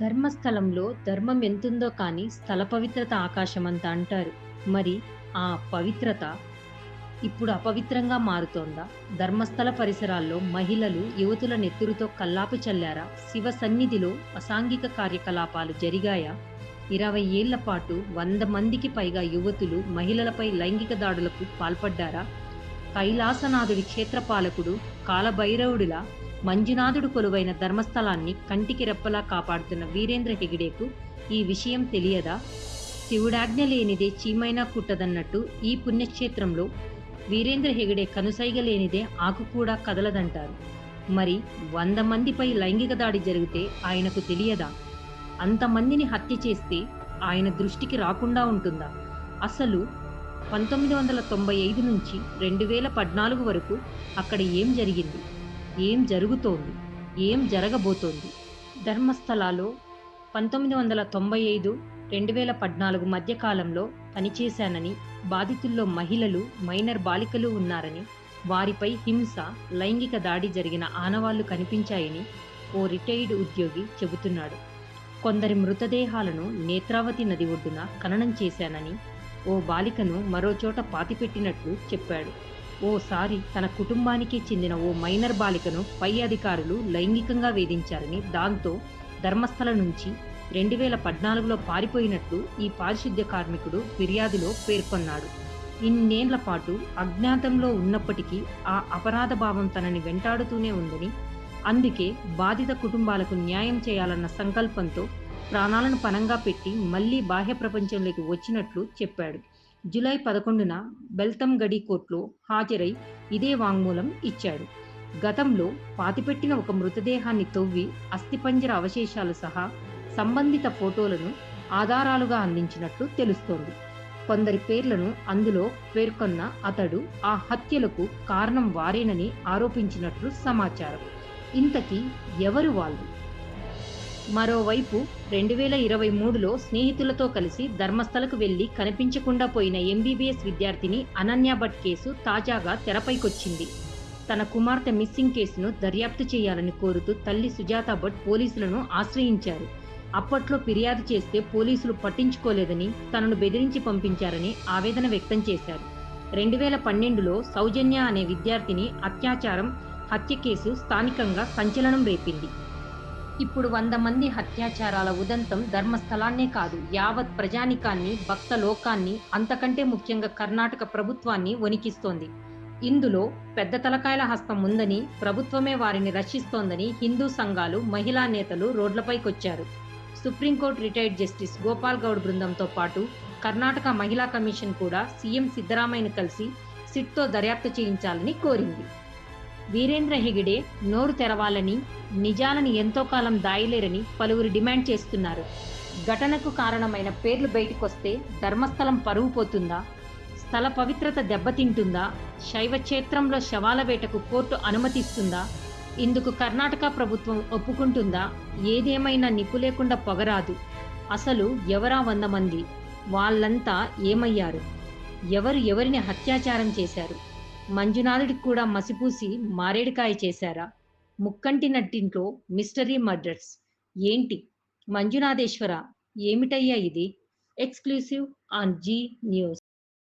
ధర్మస్థలంలో ధర్మం ఎంతుందో కానీ స్థల పవిత్రత ఆకాశమంత అంటారు. మరి ఆ పవిత్రత ఇప్పుడు అపవిత్రంగా మారుతోందా? ధర్మస్థల పరిసరాల్లో మహిళలు, యువతుల నెత్తురుతో కల్లాపు చల్లారా? శివ సన్నిధిలో అసాంఘిక కార్యకలాపాలు జరిగాయా? ఇరవై ఏళ్ళ పాటు వంద మందికి పైగా యువతులు, మహిళలపై లైంగిక దాడులకు పాల్పడ్డారా? కైలాసనాథుడి క్షేత్రపాలకుడు, కాలభైరవుడిలా మంజునాథుడు కొలువైన ధర్మస్థలాన్ని కంటికి రెప్పలా కాపాడుతున్న వీరేంద్ర హెగిడేకు ఈ విషయం తెలియదా? శివుడాజ్ఞ లేనిదే చీమైనా కుట్టదన్నట్టు ఈ పుణ్యక్షేత్రంలో వీరేంద్ర హెగడే కనుసైగ లేనిదే ఆకు కూడా కదలదంటారు. మరి వంద మందిపై లైంగిక దాడి జరిగితే ఆయనకు తెలియదా? అంతమందిని హత్య చేస్తే ఆయన దృష్టికి రాకుండా ఉంటుందా? అసలు పంతొమ్మిది వందల తొంభై ఐదు నుంచి రెండు వేల పద్నాలుగు వరకు అక్కడ ఏం జరిగింది? ఏం జరుగుతోంది? ఏం జరగబోతోంది? ధర్మస్థలాలో పంతొమ్మిది వందల తొంభై ఐదు రెండు వేల పద్నాలుగు మధ్యకాలంలో పనిచేశానని, బాధితుల్లో మహిళలు, మైనర్ బాలికలు ఉన్నారని, వారిపై హింస, లైంగిక దాడి జరిగిన ఆనవాళ్ళు కనిపించాయని ఓ రిటైర్డ్ ఉద్యోగి చెబుతున్నాడు. కొందరి మృతదేహాలను నేత్రావతి నది ఒడ్డున ఖననం చేశానని, ఓ బాలికను మరోచోట పాతిపెట్టినట్లు చెప్పాడు. ఓసారి తన కుటుంబానికి చెందిన ఓ మైనర్ బాలికను పై అధికారులు లైంగికంగా వేధించారని, దాంతో ధర్మస్థల నుంచి రెండు వేల పద్నాలుగులో పారిపోయినట్లు ఈ పారిశుద్ధ్య కార్మికుడు ఫిర్యాదులో పేర్కొన్నాడు. ఇన్నేళ్ళ పాటు అజ్ఞాతంలో ఉన్నప్పటికీ ఆ అపరాధ భావం తనని వెంటాడుతూనే ఉందని, అందుకే బాధిత కుటుంబాలకు న్యాయం చేయాలన్న సంకల్పంతో ప్రాణాలను పణంగా పెట్టి మళ్ళీ బాహ్య ప్రపంచంలోకి వచ్చినట్లు చెప్పాడు. జూలై పదకొండున బెల్తంగడి కోర్టులో హాజరై ఇదే వాంగ్మూలం ఇచ్చాడు. గతంలో పాతిపెట్టిన ఒక మృతదేహాన్ని తవ్వి అస్థిపంజర అవశేషాలు సహా సంబంధిత ఫోటోలను ఆధారాలుగా అందించినట్లు తెలుస్తోంది. కొందరి పేర్లను అందులో పేర్కొన్న అతడు ఆ హత్యలకు కారణం వారేనని ఆరోపించినట్లు సమాచారం. ఇంతకీ ఎవరు వాళ్ళు మరోవైపు రెండు వేల ఇరవై మూడులో స్నేహితులతో కలిసి ధర్మస్థలకు వెళ్ళి కనిపించకుండా పోయిన ఎంబీబీఎస్ విద్యార్థిని అనన్య భట్ కేసు తాజాగా తెరపైకొచ్చింది. తన కుమార్తె మిస్సింగ్ కేసును దర్యాప్తు చేయాలని కోరుతూ తల్లి సుజాత భట్ పోలీసులను ఆశ్రయించారు. అప్పట్లో ఫిర్యాదు చేస్తే పోలీసులు పట్టించుకోలేదని, తనను బెదిరించి పంపించారని ఆవేదన వ్యక్తం చేశారు. రెండు వేల పన్నెండులో సౌజన్య అనే విద్యార్థిని అత్యాచారం, హత్య కేసు స్థానికంగా సంచలనం రేపింది. ఇప్పుడు వంద మంది హత్యాచారాల ఉదంతం ధర్మస్థలాన్నే కాదు యావత్ ప్రజానికాన్ని భక్త లోకాన్ని, అంతకంటే ముఖ్యంగా కర్ణాటక ప్రభుత్వాన్ని వణికిస్తోంది. ఇందులో పెద్ద తలకాయల హస్తం ఉందని, ప్రభుత్వమే వారిని రక్షిస్తోందని హిందూ సంఘాలు, మహిళా నేతలు రోడ్లపైకొచ్చారు. Supreme court retired justice Gopal Goud బృందంతో పాటు కర్ణాటక మహిళా కమిషన్ కూడా సీఎం సిద్ధరామయ్యను కలిసి సిట్తో దర్యాప్తు చేయించాలని కోరింది. వీరేంద్ర హెగిడే నోరు తెరవాలని, నిజాలను ఎంతో కాలం దాయలేరని పలువురు డిమాండ్ చేస్తున్నారు. ఘటనకు కారణమైన పేర్లు బయటకొస్తే ధర్మస్థలం పరువు పోతుందా? స్థల పవిత్రత దెబ్బతింటుందా? శైవక్షేత్రంలో శవాల వేటకు కోర్టు అనుమతిస్తుందా? ఇందుకు కర్ణాటక ప్రభుత్వం ఒప్పుకుంటుందా? ఏదేమైనా నిప్పు లేకుండా పొగరాదు. అసలు ఎవరా వంద మంది? వాళ్ళంతా ఏమయ్యారు? ఎవరు ఎవరిని హత్యాచారం చేశారు? మంజునాథుడికి కూడా మసిపూసి మారేడుకాయ చేశారా? ముక్కంటి నట్టింట్లో మిస్టరీ మర్డర్స్ ఏంటి? మంజునాథేశ్వర ఏమిటయ్యా ఇది? Exclusive on G news